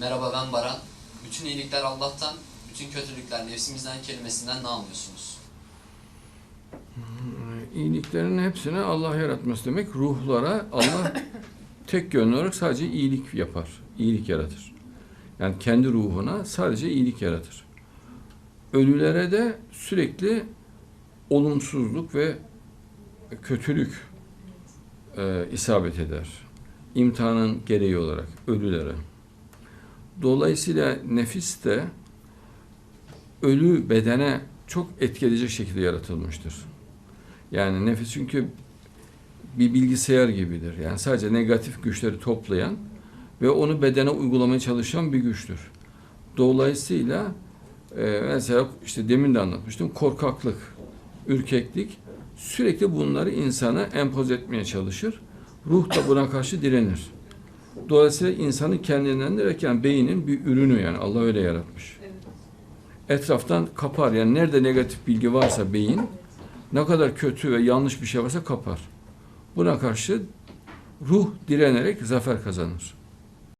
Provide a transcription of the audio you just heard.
Merhaba ben Baran. Bütün iyilikler Allah'tan, bütün kötülükler nefsimizden kelimesinden ne anlıyorsunuz? İyiliklerin hepsini Allah yaratması demek. Ruhlara Allah tek yönlü olarak sadece iyilik yapar. iyilik yaratır. Yani kendi ruhuna sadece iyilik yaratır. Ölülere de sürekli olumsuzluk ve kötülük e, isabet eder. İmtihanın gereği olarak ölülere. Dolayısıyla nefis de ölü bedene çok etkileyecek şekilde yaratılmıştır. Yani nefis çünkü bir bilgisayar gibidir. Yani sadece negatif güçleri toplayan ve onu bedene uygulamaya çalışan bir güçtür. Dolayısıyla e, mesela işte demin de anlatmıştım korkaklık, ürkeklik sürekli bunları insana empoze etmeye çalışır. Ruh da buna karşı direnir. Dolayısıyla insanı kendinden derken beynin bir ürünü yani Allah öyle yaratmış. Etraftan kapar yani nerede negatif bilgi varsa beyin ne kadar kötü ve yanlış bir şey varsa kapar. Buna karşı ruh direnerek zafer kazanır.